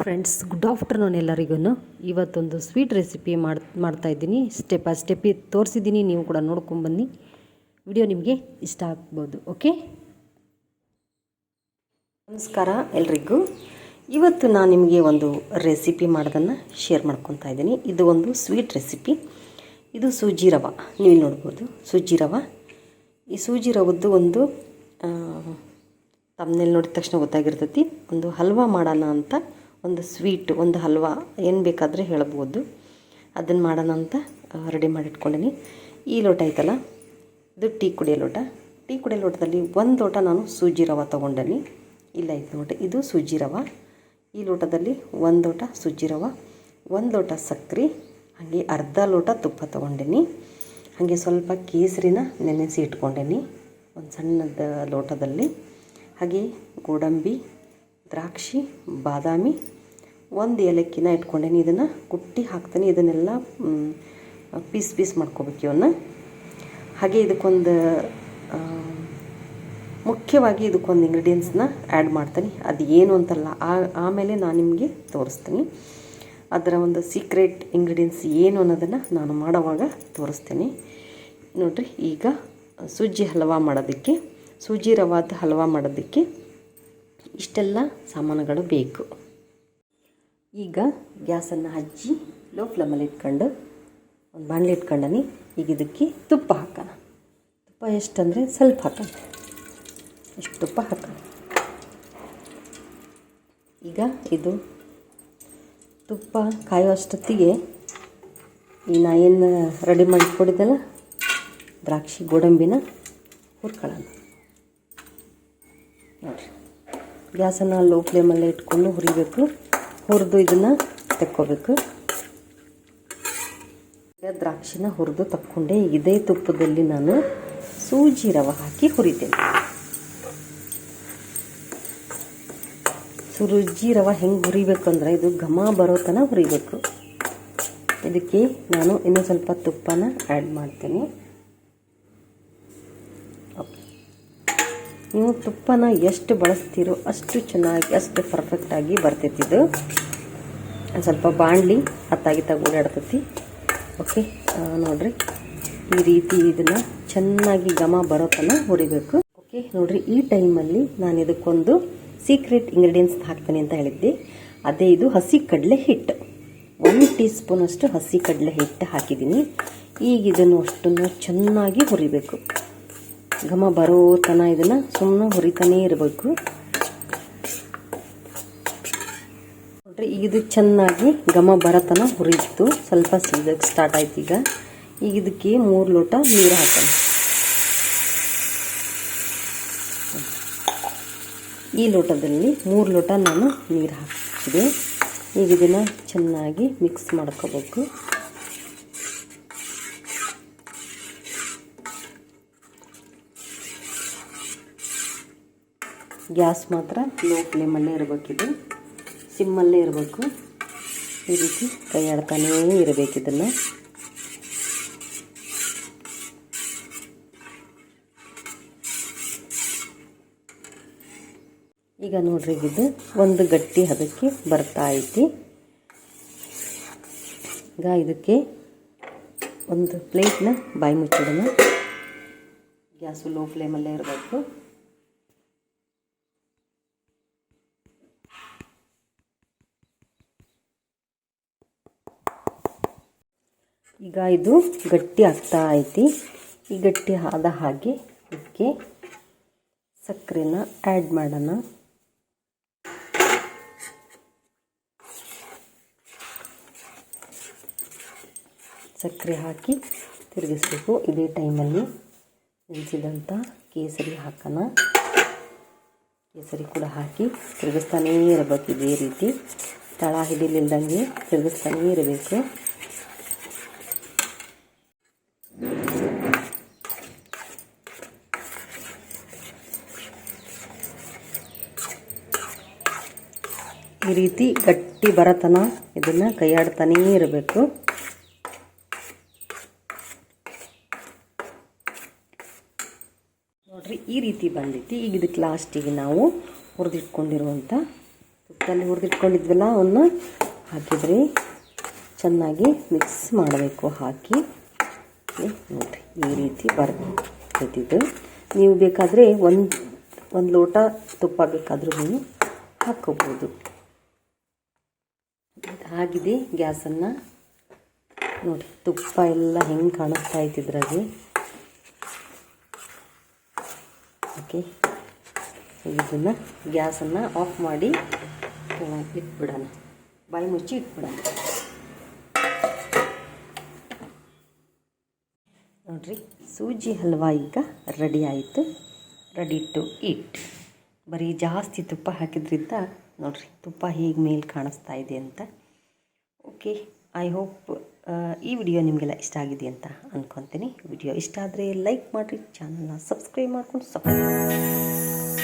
Friends good afternoon ಎಲ್ಲರಿಗೂ ಇವತ್ತೊಂದು sweet recipe ಮಾಡಿ, ಮಾಡ್ತಾ ಇದ್ದೀನಿ. ಸ್ಟೆಪ್ ಆ ಸ್ಟೆಪ್ ತೋರಿಸಿದ್ದೀನಿ, ನೀವು ಕೂಡ ನೋಡ್ಕೊಂಬನ್ನಿ ವಿಡಿಯೋ ನಿಮಗೆ ಇಷ್ಟ ಆಗ್ಬೋದು ಓಕೆ ನಮಸ್ಕಾರ ಎಲ್ರಿಗೂ. ಇವತ್ತು ನಾನು ನಿಮಗೆ ಒಂದು ರೆಸಿಪಿ ಮಾಡೋದನ್ನು ಶೇರ್ ಮಾಡ್ಕೊತಾ ಇದ್ದೀನಿ. ಇದು ಒಂದು ಸ್ವೀಟ್ ರೆಸಿಪಿ ಇದು ಸೂಜಿ ರವ. ನೀವು ನೋಡ್ಬೋದು, ಸೂಜಿ ರವ. ಈ ಸೂಜಿ ರವದ್ದು ಒಂದು ತಮ್ಮನೇಲಿ ನೋಡಿದ ತಕ್ಷಣ ಗೊತ್ತಾಗಿರ್ತೈತಿ. ಒಂದು ಹಲ್ವಾ ಮಾಡೋಣ ಅಂತ ಒಂದು ಸ್ವೀಟ್, ಒಂದು ಹಲ್ವಾ ಏನು ಬೇಕಾದರೆ ಹೇಳ್ಬೋದು. ಅದನ್ನು ಮಾಡೋಣ ಅಂತ ರೆಡಿ ಮಾಡಿ ಇಟ್ಕೊಂಡೀನಿ ಈ ಲೋಟ ಐತಲ್ಲ, ಇದು ಟೀ ಕುಡಿಯೋ ಲೋಟ. ಟೀ ಕುಡಿಯೋ ಲೋಟದಲ್ಲಿ ಒಂದು ಲೋಟ ನಾನು ಸೂಜಿ ರವ ತೊಗೊಂಡಿನಿ. ಇಲ್ಲ ಐತೆ ಲೋಟ. ಇದು ಸೂಜಿ ರವ. ಈ ಲೋಟದಲ್ಲಿ ಒಂದು ಲೋಟ ಸೂಜಿ ರವ, ಒಂದು ಲೋಟ ಸಕ್ಕರೆ ಹಾಗೆ ಅರ್ಧ ಲೋಟ ತುಪ್ಪ ತೊಗೊಂಡೀನಿ. ಹಾಗೆ ಸ್ವಲ್ಪ ಕೇಸರಿನ ನೆನೆಸಿ ಇಟ್ಕೊಂಡಿನಿ, ಒಂದು ಸಣ್ಣದ ಲೋಟದಲ್ಲಿ. ಹಾಗೆ ಗೋಡಂಬಿ ದ್ರಾಕ್ಷಿ, ಬಾದಾಮಿ ಒಂದು ಏಲಕ್ಕಿನ ಇಟ್ಕೊಂಡೇನಿ. ಇದನ್ನು ಕುಟ್ಟಿ ಹಾಕ್ತೀನಿ. ಇದನ್ನೆಲ್ಲ ಪೀಸ್ ಪೀಸ್ ಮಾಡ್ಕೋಬೇಕು ಇವನ್ನ. ಹಾಗೆ ಇದಕ್ಕೊಂದು ಮುಖ್ಯವಾಗಿ ಇದಕ್ಕೊಂದು ಇಂಗ್ರೀಡಿಯೆಂಟ್ಸ್ನ ಆ್ಯಡ್ ಮಾಡ್ತೀನಿ. ಅದು ಏನು ಅಂತಲ್ಲ ಆಮೇಲೆ ನಾನು ನಿಮಗೆ ತೋರಿಸ್ತೀನಿ. ಅದರ ಒಂದು ಸೀಕ್ರೆಟ್ ಇಂಗ್ರೀಡಿಯೆಂಟ್ಸ್ ಏನು ಅನ್ನೋದನ್ನು ನಾನು ಮಾಡೋವಾಗ ತೋರಿಸ್ತೀನಿ. ನೋಡಿರಿ, ಈಗ ಸೂಜಿ ಹಲ್ವಾ ಮಾಡೋದಕ್ಕೆ, ಸೂಜಿ ರವಾದ ಹಲ್ವಾ ಮಾಡೋದಕ್ಕೆ ಇಷ್ಟೆಲ್ಲ ಸಾಮಾನುಗಳು ಬೇಕು. ಈಗ ಗ್ಯಾಸನ್ನು ಹಚ್ಚಿ ಲೋ ಫ್ಲೇಮಲ್ಲಿ ಇಟ್ಕೊಂಡು, ಒಂದು ಬಾಣಲೆ ಇಟ್ಕೊಂಡನಿ. ಈಗ ಇದಕ್ಕೆ ತುಪ್ಪ ಹಾಕೋಣ. ತುಪ್ಪ ಎಷ್ಟಂದರೆ ಸ್ವಲ್ಪ ಹಾಕೋಣ. ಇಷ್ಟು ತುಪ್ಪ ಹಾಕೋಣ. ಈಗ ಇದು ತುಪ್ಪ ಕಾಯೋ ಅಷ್ಟೊತ್ತಿಗೆ ಈ ನಾ ಏನು ರೆಡಿ ಮಾಡಿ ಕೊಡಿದ್ದಲ್ಲ ದ್ರಾಕ್ಷಿ ಗೋಡಂಬಿನ ಹುರ್ಕೊಳ್ಳೋಣ. ಗ್ಯಾಸನ್ನು ಲೋ ಫ್ಲೇಮಲ್ಲೇ ಇಟ್ಕೊಂಡು ಹುರಿಬೇಕು. ಹುರಿದು ಇದನ್ನು ತೆಕ್ಕೋಬೇಕು. ದ್ರಾಕ್ಷಿನ ಹುರಿದು ತಕ್ಕೊಂಡೆ ಇದೇ ತುಪ್ಪದಲ್ಲಿ ನಾನು ಸೂಜಿ ರವೆ ಹಾಕಿ ಹುರಿತೇನೆ. ಸುರುಜಿ ರವೆ ಹೆಂಗೆ ಹುರಿಬೇಕು ಅಂದ್ರೆ ಇದು ಘಮ ಬರೋ ತನಕ ಹುರಿಬೇಕು. ಇದಕ್ಕೆ ನಾನು ಇನ್ನೂ ಸ್ವಲ್ಪ ತುಪ್ಪನ ಆ್ಯಡ್ ಮಾಡ್ತೀನಿ. ನೀವು ತುಪ್ಪನ ಎಷ್ಟು ಬಳಸ್ತೀರೋ ಅಷ್ಟು ಚೆನ್ನಾಗಿ, ಅಷ್ಟು ಪರ್ಫೆಕ್ಟಾಗಿ ಬರ್ತೈತಿ ಇದು. ಸ್ವಲ್ಪ ಬಾಣಲಿ ಹತ್ತಾಗಿ ಓಡಾಡ್ತೈತಿ. ಓಕೆ ನೋಡಿರಿ. ಈ ರೀತಿ ಇದನ್ನು ಚೆನ್ನಾಗಿ ಗಮ ಬರೋ ಹುರಿಬೇಕು. ಓಕೆ ನೋಡಿರಿ, ಈ ಟೈಮಲ್ಲಿ ನಾನು ಇದಕ್ಕೊಂದು ಸೀಕ್ರೆಟ್ ಇಂಗ್ರೀಡಿಯೆಂಟ್ಸ್ ಹಾಕ್ತೀನಿ ಅಂತ ಹೇಳಿದ್ದೆ. ಅದೇ ಇದು ಹಸಿ ಕಡಲೆ ಹಿಟ್ಟು. ಒಂದು ಟೀ ಸ್ಪೂನಷ್ಟು ಹಸಿ ಕಡಲೆ ಹಿಟ್ಟು ಹಾಕಿದ್ದೀನಿ. ಈಗ ಇದನ್ನು ಅಷ್ಟನ್ನು ಚೆನ್ನಾಗಿ ಹುರಿಬೇಕು. ಘಮ ಬರೋ ತನ ಇದನ್ನು ಸುಮ್ಮನೆ ಹುರಿತಾನೇ ಇರಬೇಕು. ನೋಡ್ರಿ ಇದು ಚೆನ್ನಾಗಿ ಘಮ ಬರತನ ಹುರಿತು ಸ್ವಲ್ಪ ಸೀದಕ್ಕೆ ಸ್ಟಾರ್ಟ್ ಆಯ್ತು ಈಗ. ಈಗ ಇದಕ್ಕೆ ಮೂರು ಲೋಟ ನೀರು ಹಾಕೋಣ. ಈ ಲೋಟದಲ್ಲಿ ಮೂರು ಲೋಟ ನಾನು ನೀರು ಹಾಕಿದೆ ಈಗ ಇದನ್ನು ಚೆನ್ನಾಗಿ ಮಿಕ್ಸ್ ಮಾಡ್ಕೋಬೇಕು. ಗ್ಯಾಸ್ ಮಾತ್ರ ಲೋ ಫ್ಲೇಮಲ್ಲೇ ಇರಬೇಕಿದು. ಸಿಮ್ಮಲ್ಲೇ ಇರಬೇಕು. ಈ ರೀತಿ ಕೈ ಆಡ್ತಾನೇ ಇರಬೇಕು ಇದನ್ನು. ಈಗ ನೋಡ್ರಿ ಇದು ಒಂದು ಗಟ್ಟಿ ಹದಕ್ಕೆ ಬರ್ತಾ ಐತಿ. ಈಗ ಇದಕ್ಕೆ ಒಂದು ಪ್ಲೇಟ್ನ ಬಾಯಿ ಮುಚ್ಚಿಡೋಣ. ಗ್ಯಾಸು ಲೋ ಫ್ಲೇಮಲ್ಲೇ ಇರಬೇಕು. ಈಗ ಇದು ಗಟ್ಟಿ ಆಗ್ತಾ ಐತಿ. ಈ ಗಟ್ಟಿ ಆದ ಹಾಗೆ ಇದಕ್ಕೆ ಸಕ್ಕರೆನ ಆ್ಯಡ್ ಮಾಡೋಣ. ಸಕ್ಕರೆ ಹಾಕಿ ತಿರುಗಿಸ್ಬೇಕು. ಇದೇ ಟೈಮಲ್ಲಿ ನೆನೆಸಿದಂಥ ಕೇಸರಿ ಹಾಕೋಣ. ಕೇಸರಿ ಕೂಡ ಹಾಕಿ ತಿರುಗಿಸ್ತಾನೇ ಇರಬೇಕು. ಇದೇ ರೀತಿ ತಳ ಹಿಡಿಲಿಲ್ದಂಗೆ ತಿರುಗಿಸ್ತಾನೇ ಇರಬೇಕು. ಈ ರೀತಿ ಗಟ್ಟಿ ಬರತನ ಇದನ್ನು ಕೈಯಾಡ್ತಾನೇ ಇರಬೇಕು. ನೋಡ್ರಿ, ಈ ರೀತಿ ಬಂದೈತಿ. ಈಗ ಇದಕ್ಕೆ ಲಾಸ್ಟಿಗೆ ನಾವು ಹುರಿದಿಟ್ಕೊಂಡಿರುವಂಥ ತುಪ್ಪದಲ್ಲಿ ಹುರಿದಿಟ್ಕೊಂಡಿದ್ವಲ್ಲ, ಅವನ್ನ ಹಾಕಿದ್ರಿ ಚೆನ್ನಾಗಿ ಮಿಕ್ಸ್ ಮಾಡಬೇಕು, ಹಾಕಿ. ನೋಡಿರಿ, ಈ ರೀತಿ ಬರ್ತೈತಿದ್ದು ನೀವು ಬೇಕಾದರೆ ಒಂದು ಒಂದು ಲೋಟ ತುಪ್ಪ ಬೇಕಾದರೂ ನೀವು ಹಾಕ್ಕೋಬೋದು ಆಗಿದೆ ಗ್ಯಾಸನ್ನು. ನೋಡಿ, ತುಪ್ಪ ಎಲ್ಲ ಹೆಂಗೆ ಕಾಣಿಸ್ತಾ ಇದ್ರಾಗೆ ಓಕೆ, ಇದನ್ನು ಗ್ಯಾಸನ್ನು ಆಫ್ ಮಾಡಿ ಇಟ್ಬಿಡೋಣ. ಬಾಯಿ ಮುಚ್ಚಿ ಇಟ್ಬಿಡೋಣ. ನೋಡ್ರಿ, ಸೂಜಿ ಹಲ್ವಾ ಈಗ ರೆಡಿ ಆಯಿತು. ರೆಡಿ ಟು ಇಟ್ ಬರೀ ಜಾಸ್ತಿ ತುಪ್ಪ ಹಾಕಿದ್ರಿಂದ ನೋಡ್ರಿ, ತುಪ್ಪ ಹೀಗೆ ಮೇಲೆ ಕಾಣಿಸ್ತಾ ಇದೆ ಅಂತ. ಓಕೆ ಐ ಹೋಪ್ ಈ ವಿಡಿಯೋ ನಿಮಗೆಲ್ಲ ಇಷ್ಟ ಆಗಿದೆ ಅಂತ ಅಂದ್ಕೊತೀನಿ ವಿಡಿಯೋ ಇಷ್ಟ ಆದರೆ ಲೈಕ್ ಮಾಡಿರಿ ಚಾನಲ್ನ ಸಬ್ಸ್ಕ್ರೈಬ್ ಮಾಡ್ಕೊಂಡು ಸಪೋರ್ಟ್